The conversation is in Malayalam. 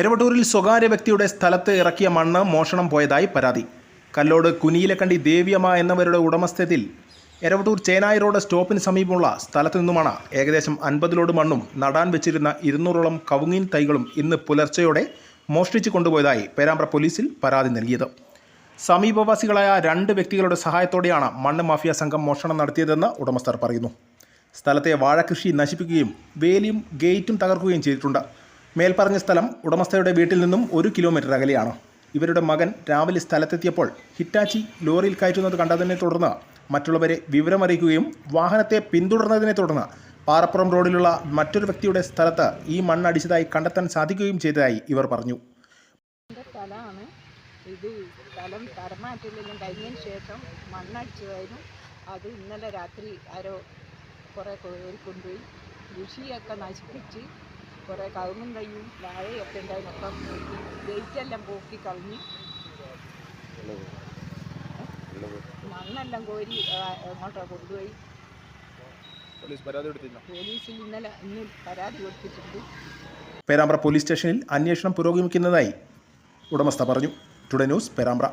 എരവട്ടൂരിൽ സ്വകാര്യ വ്യക്തിയുടെ സ്ഥലത്ത് ഇറക്കിയ മണ്ണ് മോഷണം പോയതായി പരാതി. കല്ലോട് കുനിയിലക്കണ്ടി ദേവിയമ്മ എന്നവരുടെ ഉടമസ്ഥതയിൽ എരവട്ടൂർ ചേനായി റോഡ് സ്റ്റോപ്പിന് സമീപമുള്ള സ്ഥലത്തു നിന്നുമാണ് ഏകദേശം അൻപതിലോട് മണ്ണും നടാൻ വെച്ചിരുന്ന ഇരുന്നൂറോളം കവുങ്ങിൻ തൈകളും ഇന്ന് പുലർച്ചയോടെ മോഷ്ടിച്ചു കൊണ്ടുപോയതായി പേരാമ്പ്ര പോലീസിൽ പരാതി നൽകിയത്. സമീപവാസികളായ രണ്ട് വ്യക്തികളുടെ സഹായത്തോടെയാണ് മണ്ണ് മാഫിയ സംഘം മോഷണം നടത്തിയതെന്ന് ഉടമസ്ഥർ പറയുന്നു. സ്ഥലത്തെ വാഴകൃഷി നശിപ്പിക്കുകയും വേലിയും ഗേറ്റും തകർക്കുകയും ചെയ്തിട്ടുണ്ട്. മേൽപ്പറഞ്ഞ സ്ഥലം ഉടമസ്ഥയുടെ വീട്ടിൽ നിന്നും ഒരു കിലോമീറ്റർ അകലെയാണ്. ഇവരുടെ മകൻ രാവിലെ സ്ഥലത്തെത്തിയപ്പോൾ ഹിറ്റാച്ചി ലോറിയിൽ കയറ്റുന്നത് കണ്ടതിനെ തുടർന്ന് മറ്റുള്ളവരെ വിവരമറിയിക്കുകയും വാഹനത്തെ പിന്തുടർന്നതിനെ തുടർന്ന് പാറപ്പുറം റോഡിലുള്ള മറ്റൊരു വ്യക്തിയുടെ സ്ഥലത്ത് ഈ മണ്ണടിച്ചതായി കണ്ടെത്താൻ സാധിക്കുകയും ചെയ്തതായി ഇവർ പറഞ്ഞു. സ്ഥലമാണ്. ഇത് സ്ഥലം തരമാറ്റലെല്ലാം കഴിഞ്ഞതിന് ശേഷം മണ്ണടിച്ചതായിരുന്നു അത് ഇന്നലെ രാത്രി ആരോ കുറേ കൊണ്ടുപോയി. കൃഷിയൊക്കെ നശിപ്പിച്ച് കുറേ കവുങ്ങും തയ്യും വാഴയൊക്കെ ഉണ്ടായി മൊത്തം ഗേറ്റെല്ലാം പോക്കി കളഞ്ഞ്. മണ്ണെല്ലാം കോരി ആ, കൊണ്ടുപോയി. പോലീസ് പരാതി കൊടുത്തില്ല പോലീസിൽ ഇന്നലെ ഇന്ന് പരാതി കൊടുത്തിട്ടുണ്ട്. പേരാമ്പ്ര പോലീസ് സ്റ്റേഷനിൽ അന്വേഷണം പുരോഗമിക്കുന്നതായി ഉടമസ്ഥ പറഞ്ഞു. Today news Perambra.